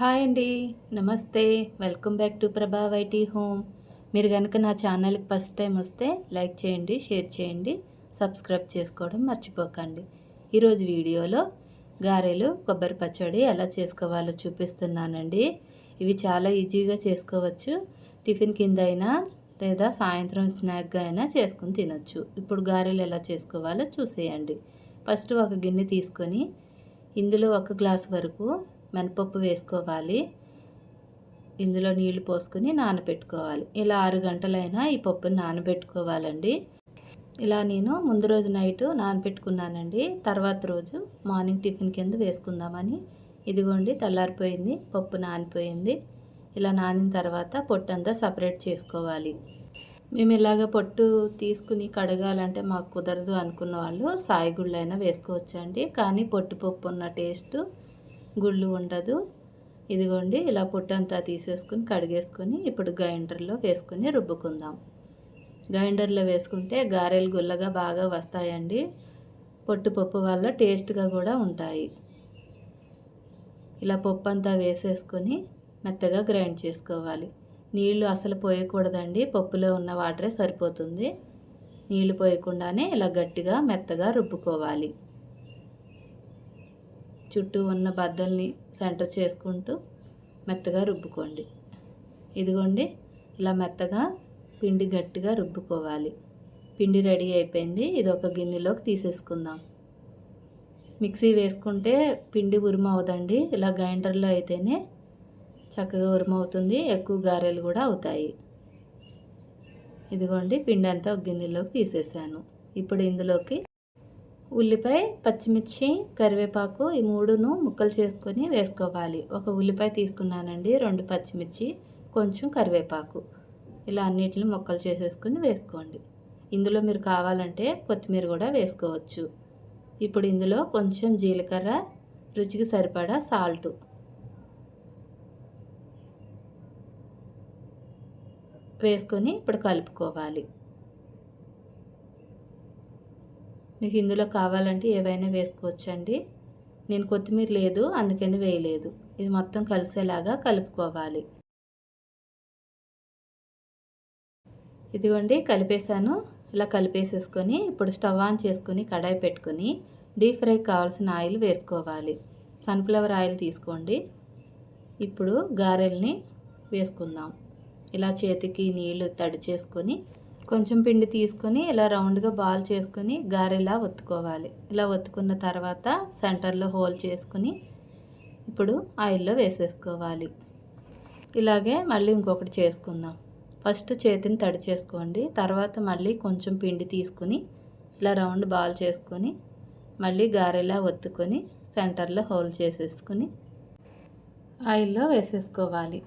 Hi అండి. నమస్తే. Welcome back to Prabha YT home. మీరు కనుక నా ఛానల్కి ఫస్ట్ టైం వస్తే లైక్ చేయండి షేర్ చేయండి సబ్స్క్రైబ్ చేసుకోవడం మర్చిపోకండి. ఈరోజు వీడియోలో గారెలు కొబ్బరి పచ్చడి ఎలా చేసుకోవాలో చూపిస్తున్నానండి. ఇవి చాలా ఈజీగా చేసుకోవచ్చు. టిఫిన్ కింద అయినా లేదా సాయంత్రం స్నాక్గా అయినా చేసుకుని తినొచ్చు. ఇప్పుడు గారెలు ఎలా చేసుకోవాలో చూసేయండి. ఫస్ట్ ఒక గిన్నె తీసుకొని ఇందులో ఒక గ్లాస్ వరకు మినపప్పు వేసుకోవాలి. ఇందులో నీళ్ళు పోసుకుని నానబెట్టుకోవాలి. ఇలా ఆరు గంటలైనా ఈ పప్పుని నానబెట్టుకోవాలండి. ఇలా నేను ముందు రోజు నైట్ నానబెట్టుకున్నానండి. తర్వాత రోజు మార్నింగ్ టిఫిన్ కింద వేసుకుందామని. ఇదిగోండి తెల్లారిపోయింది పప్పు నానిపోయింది. ఇలా నానిన తర్వాత పొట్టు అంతా సపరేట్ చేసుకోవాలి. మేము ఇలాగ పొట్టు తీసుకుని కడగాలంటే మాకు కుదరదు అనుకున్న వాళ్ళు సాయిగుళ్ళైనా వేసుకోవచ్చండి. కానీ పొట్టు పప్పు ఉన్న టేస్ట్ గుళ్ళు ఉండదు. ఇదిగోండి ఇలా పొట్టంతా తీసేసుకుని కడిగేసుకొని ఇప్పుడు గ్రైండర్లో వేసుకుని రుబ్బుకుందాం. గ్రైండర్లో వేసుకుంటే గారెలు గుల్లగా బాగా వస్తాయండి. పొట్టుపప్పు వల్ల టేస్ట్గా కూడా ఉంటాయి. ఇలా పప్పు అంతా వేసేసుకొని మెత్తగా గ్రైండ్ చేసుకోవాలి. నీళ్ళు అసలు పోయకూడదండి. పప్పులో ఉన్న వాటరే సరిపోతుంది. నీళ్ళు పోయకుండానే ఇలా గట్టిగా మెత్తగా రుబ్బుకోవాలి. చుట్టూ ఉన్న బద్దల్ని సెంటర్ చేసుకుంటూ మెత్తగా రుబ్బుకోండి. ఇదిగోండి ఇలా మెత్తగా పిండి గట్టిగా రుబ్బుకోవాలి. పిండి రెడీ అయిపోయింది. ఇది ఒక గిన్నెలోకి తీసేసుకుందాం. మిక్సీ వేసుకుంటే పిండి ఉరుమ అవదండి ఇలా గ్రైండర్లో అయితేనే చక్కగా ఉరుమ అవుతుంది. ఎక్కువ గారెలు కూడా అవుతాయి. ఇదిగోండి పిండి అంతా ఒక గిన్నెలోకి తీసేసాను. ఇప్పుడు ఇందులోకి ఉల్లిపాయ పచ్చిమిర్చి కరివేపాకు ఈ మూడును ముక్కలు చేసుకొని వేసుకోవాలి. ఒక ఉల్లిపాయ తీసుకున్నానండి రెండు పచ్చిమిర్చి కొంచెం కరివేపాకు. ఇలా అన్నిటిని ముక్కలు చేసేసుకొని వేసుకోండి. ఇందులో మీరు కావాలంటే కొత్తిమీర కూడా వేసుకోవచ్చు. ఇప్పుడు ఇందులో కొంచెం జీలకర్ర రుచికి సరిపడా సాల్ట్. వేసుకొని ఇప్పుడు కలుపుకోవాలి. మీకు ఇందులో కావాలంటే ఏవైనా వేసుకోవచ్చండి. నేను కొత్తిమీర లేదు అందుకని వేయలేదు. ఇది మొత్తం కలిసేలాగా కలుపుకోవాలి. ఇదిగోండి కలిపేసాను ఇలా కలిపేసేసుకొని ఇప్పుడు స్టవ్ ఆన్ చేసుకొని కడాయి పెట్టుకొని డీప్ ఫ్రై కావాల్సిన ఆయిల్ వేసుకోవాలి. సన్ఫ్లవర్ ఆయిల్ తీసుకోండి. ఇప్పుడు గారెల్ని వేసుకుందాం. ఇలా చేతికి నీళ్ళు తడి చేసుకొని కొంచెం పిండి తీసుకొని ఇలా రౌండ్గా బాల్ చేసుకొని గారెలా ఒత్తుకోవాలి. ఇలా ఒత్తుకున్న తర్వాత సెంటర్లో హోల్ చేసుకుని ఇప్పుడు ఆయిల్లో వేసేసుకోవాలి. ఇలాగే మళ్ళీ ఇంకొకటి చేసుకుందాం. ఫస్ట్ చేతిని తడి చేసుకోండి. తర్వాత మళ్ళీ కొంచెం పిండి తీసుకుని ఇలా రౌండ్ బాల్ చేసుకొని మళ్ళీ గారెలా ఒత్తుకొని సెంటర్లో హోల్ చేసేసుకుని ఆయిల్లో వేసేసుకోవాలి.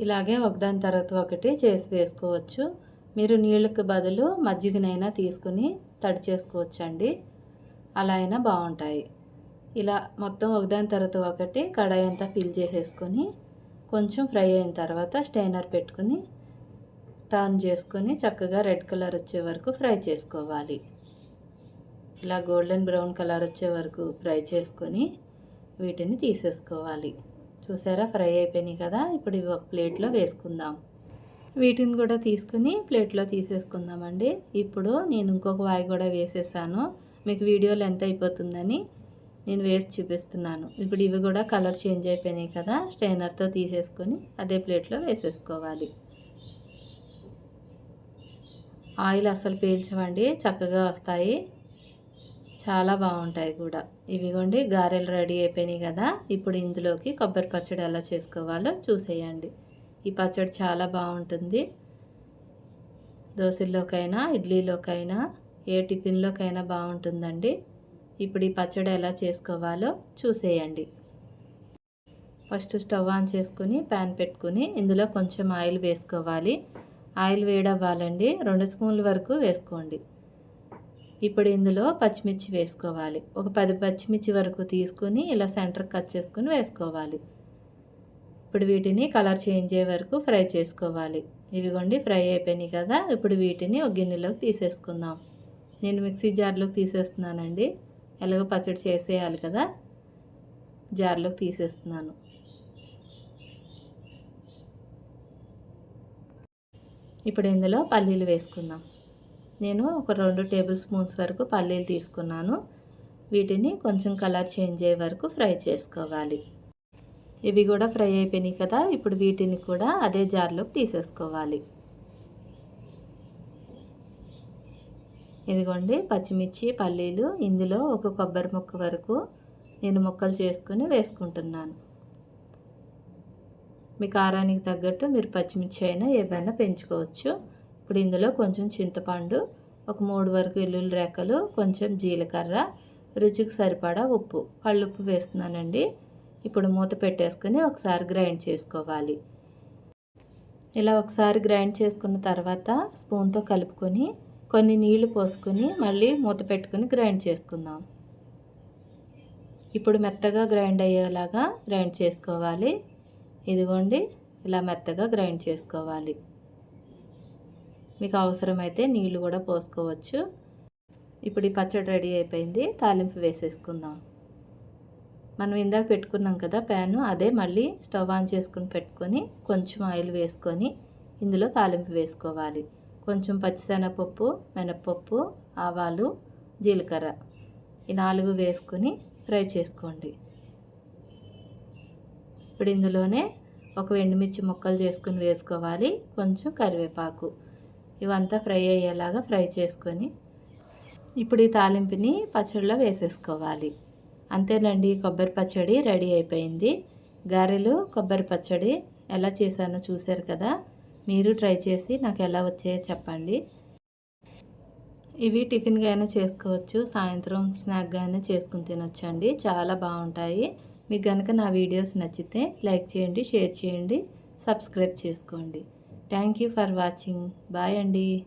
ఇలాగే ఒకదాని తర్వాత ఒకటి చేసి వేసుకోవచ్చు. మీరు నీళ్ళకి బదులు మజ్జిగనైనా తీసుకుని తడి చేసుకోవచ్చండి. అలా అయినా బాగుంటాయి. ఇలా మొత్తం ఒకదాని తర్వాత ఒకటి కడాయి అంతా ఫిల్ చేసేసుకొని కొంచెం ఫ్రై అయిన తర్వాత స్టైనర్ పెట్టుకుని టర్న్ చేసుకొని చక్కగా రెడ్ కలర్ వచ్చే వరకు ఫ్రై చేసుకోవాలి. ఇలా గోల్డెన్ బ్రౌన్ కలర్ వచ్చే వరకు ఫ్రై చేసుకొని వీటిని తీసేసుకోవాలి. చూసారా? ఫ్రై అయిపోయినాయి కదా? ఇప్పుడు ఇవి ఒక ప్లేట్లో వేసుకుందాం. వీటిని కూడా తీసుకుని ప్లేట్లో తీసేసుకుందామండి. ఇప్పుడు నేను ఇంకొక వాయి కూడా వేసేసాను. మీకు వీడియోలు ఎంత అయిపోతుందని నేను వేసి చూపిస్తున్నాను. ఇప్పుడు ఇవి కూడా కలర్ చేంజ్ అయిపోయినాయి కదా స్టైనర్తో తీసేసుకొని అదే ప్లేట్లో వేసేసుకోవాలి. ఆయిల్ అస్సలు పీల్చవండి చక్కగా వస్తాయి. చాలా బాగుంటాయి కూడా. ఇవిగోండి గారెలు రెడీ అయిపోయినాయి కదా. ఇప్పుడు ఇందులోకి కొబ్బరి పచ్చడి ఎలా చేసుకోవాలో చూసేయండి. ఈ పచ్చడి చాలా బాగుంటుంది. దోశల్లోకైనా ఇడ్లీలోకైనా ఏ టిఫిన్లోకైనా బాగుంటుందండి. ఇప్పుడు ఈ పచ్చడి ఎలా చేసుకోవాలో చూసేయండి. ఫస్ట్ స్టవ్ ఆన్ చేసుకుని ప్యాన్ పెట్టుకుని ఇందులో కొంచెం ఆయిల్ వేసుకోవాలి. ఆయిల్ వేడవ్వాలండి. రెండు స్పూన్ల వరకు వేసుకోండి. ఇప్పుడు ఇందులో పచ్చిమిర్చి వేసుకోవాలి. ఒక పది పచ్చిమిర్చి వరకు తీసుకొని ఇలా సెంటర్ కట్ చేసుకుని వేసుకోవాలి. ఇప్పుడు వీటిని కలర్ చేంజ్ అయ్యే వరకు ఫ్రై చేసుకోవాలి. ఇవిగోండి ఫ్రై అయిపోయినాయి కదా ఇప్పుడు వీటిని ఒక గిన్నెలోకి తీసేసుకుందాం. నేను మిక్సీ జార్లోకి తీసేస్తున్నానండి. ఎలాగో పచ్చడి చేసేయాలి కదా జార్లోకి తీసేస్తున్నాను. ఇప్పుడు ఇందులో పల్లీలు వేసుకుందాం. నేను ఒక రెండు టేబుల్ స్పూన్స్ వరకు పల్లీలు తీసుకున్నాను. వీటిని కొంచెం కలర్ చేంజ్ అయ్యే వరకు ఫ్రై చేసుకోవాలి. ఇవి కూడా ఫ్రై అయిపోయినాయి కదా ఇప్పుడు వీటిని కూడా అదే జార్లోకి తీసేసుకోవాలి. ఇదిగోండి పచ్చిమిర్చి పల్లీలు ఇందులో ఒక కొబ్బరి ముక్క వరకు నేను ముక్కలు చేసుకుని వేసుకుంటున్నాను. మీ కారానికి తగ్గట్టు మీరు పచ్చిమిర్చి అయినా ఏవైనా పెంచుకోవచ్చు. ఇప్పుడు ఇందులో కొంచెం చింతపండు ఒక మూడు వరకు వెల్లుల్లి రేఖలు కొంచెం జీలకర్ర రుచికి సరిపడా ఉప్పు. కళ్ళుప్పు వేస్తున్నానండి. ఇప్పుడు మూత పెట్టేసుకుని ఒకసారి గ్రైండ్ చేసుకోవాలి. ఇలా ఒకసారి గ్రైండ్ చేసుకున్న తర్వాత స్పూన్తో కలుపుకొని కొన్ని నీళ్ళు పోసుకొని మళ్ళీ మూత పెట్టుకుని గ్రైండ్ చేసుకుందాం. ఇప్పుడు మెత్తగా గ్రైండ్ అయ్యేలాగా గ్రైండ్ చేసుకోవాలి. ఇదిగోండి ఇలా మెత్తగా గ్రైండ్ చేసుకోవాలి. మీకు అవసరమైతే నీళ్ళు కూడా పోసుకోవచ్చు. ఇప్పుడు ఈ పచ్చడి రెడీ అయిపోయింది. తాలింపు వేసేసుకుందాం. మనం ఇందాక పెట్టుకున్నాం కదా ప్యాను అదే మళ్ళీ స్టవ్ ఆన్ చేసుకుని పెట్టుకొని కొంచెం ఆయిల్ వేసుకొని ఇందులో తాలింపు వేసుకోవాలి. కొంచెం పచ్చిశనగపప్పు మినప్పప్పు ఆవాలు జీలకర్ర ఈ నాలుగు వేసుకొని ఫ్రై చేసుకోండి. ఇప్పుడు ఇందులోనే ఒక ఎండుమిర్చి ముక్కలు చేసుకుని వేసుకోవాలి. కొంచెం కరివేపాకు ఇవంతా ఫ్రై అయ్యేలాగా ఫ్రై చేసుకొని ఇప్పుడు ఈ తాలింపుని పచ్చడిలో వేసేసుకోవాలి. అంతేనండి కొబ్బరి పచ్చడి రెడీ అయిపోయింది. గారెలు కొబ్బరి పచ్చడి ఎలా చేశానో చూశారు కదా? మీరు ట్రై చేసి నాకు ఎలా వచ్చాయో చెప్పండి. ఇవి టిఫిన్గా అయినా చేసుకోవచ్చు సాయంత్రం స్నాక్గా అయినా చేసుకుని తినొచ్చండి. చాలా బాగుంటాయి. మీకు కనుక నా వీడియోస్ నచ్చితే లైక్ చేయండి షేర్ చేయండి సబ్స్క్రైబ్ చేసుకోండి. Thank you for watching. Bye అండి.